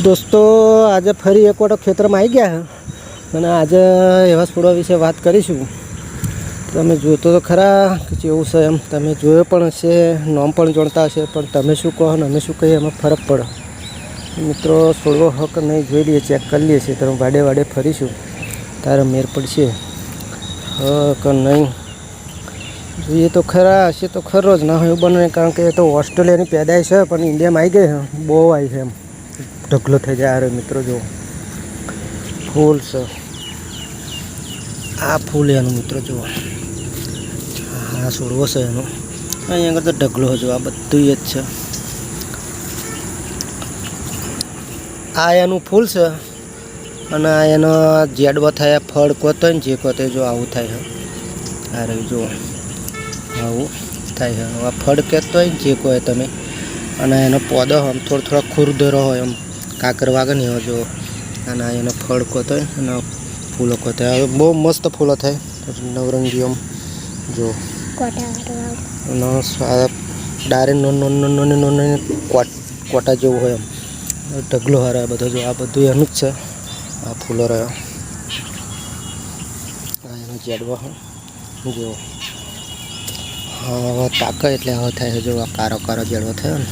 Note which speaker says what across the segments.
Speaker 1: દોસ્તો, આજે ફરી એક વખત ખેતરમાં આવી ગયા અને આજે એવા છોડવા વિશે વાત કરીશું. તમે જોતો તો ખરા કે જેવું છે એમ. તમે જોયો પણ હશે, નોમ પણ જાણતા હશે, પણ તમે શું કહો અને અમે શું કહીએ એમાં ફરક પડે. મિત્રો છોડવો હક નહીં જોઈ લઈએ ચેક કરી લઈએ છીએ. તમે વાડે વાડે ફરીશું. તારે મેર પડશે. હ કે નહીં. જોઈએ તો ખરા, હશે તો ખરો જ. ના હોય બને કારણ કે એ તો ઓસ્ટ્રેલિયાની પેદાય છે, પણ ઇન્ડિયામાં આવી ગઈ બહુ આવી છે એમ. ઢગલો થઈ જાય. અરે મિત્રો, જો. ફૂલ છે. આ ફૂલ એનું મિત્રો જુઓ આ છોડવો છે એનો. અહીંયા આગળ તો ઢગલો જો. આ બધું જ છે. આ એનું ફૂલ છે. અને આ એનો જેડવો થાય ફળ કોતો ને જે કોતે, જો, આવું થાય છે. આ રહ્યું જુઓ આવું થાય છે. આ ફળ કહેતો હોય જે કહો તમે. અને એનો પોદો આમ થોડો થોડો ખુરદરો હોય એમ કાકર વાગે ને એવો જો, અને એનો ફળ કોતો હોય, અને ફૂલો કોતો હવે બહુ મસ્ત ફૂલો થાય. નવરંગી આમ જો ડારે નો નો નો નો નો નો કોટા જેવું હોય એમ. ઢગલો હારો બધો જો, આ બધું એનું જ છે. આ ફૂલો રહ્યો. એનો જેડવો હોય. જો. હવે પાકે એટલે હવે થાય જો આ કારો કારો જેડવો થયો ને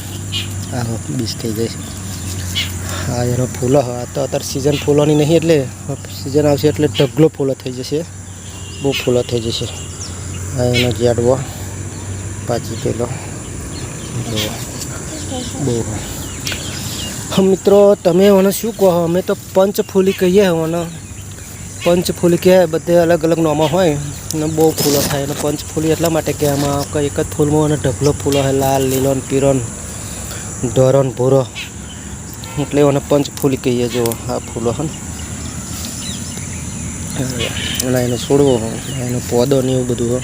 Speaker 1: આ બીજ થઈ જાય છે હા, એનો ફૂલો હવે તો અત્યારે સિઝન ફૂલોની નહીં એટલે સિઝન આવશે એટલે ઢગલો ફૂલો થઈ જશે. બહુ ફૂલો થઈ જશે. એનો જાડવો પાછી પેલો બહુ. હા, મિત્રો, તમે મને શું કહો? અમે તો પંચફૂલી કહીએ મને પંચફૂલી કહેવાય બધે અલગ અલગ નોમાં હોય અને બહુ ફૂલો થાય. અને પંચફૂલી એટલા માટે કે આમાં એક જ ફૂલમાં અને ઢગલો ફૂલો હોય, લાલ, લીલો ને પીરો ને ભૂરો. એટલે એને પંચફૂલી કહીએ જો આ ફૂલો હે ને અને એનો છોડવો એનો પોદો ને એવું બધું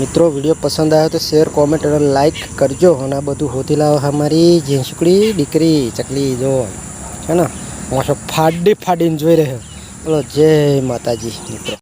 Speaker 1: મિત્રો, વીડિયો પસંદ આવ્યો તો શેર કોમેન્ટ અને લાઈક કરજો. અને આ બધું હોતી લાવો અમારી ઝીંસુકડી દીકરી ચકલી જો છે ને? હું ફાડી ફાડીને જોઈ રહ્યો. બોલો, જય માતાજી, મિત્રો.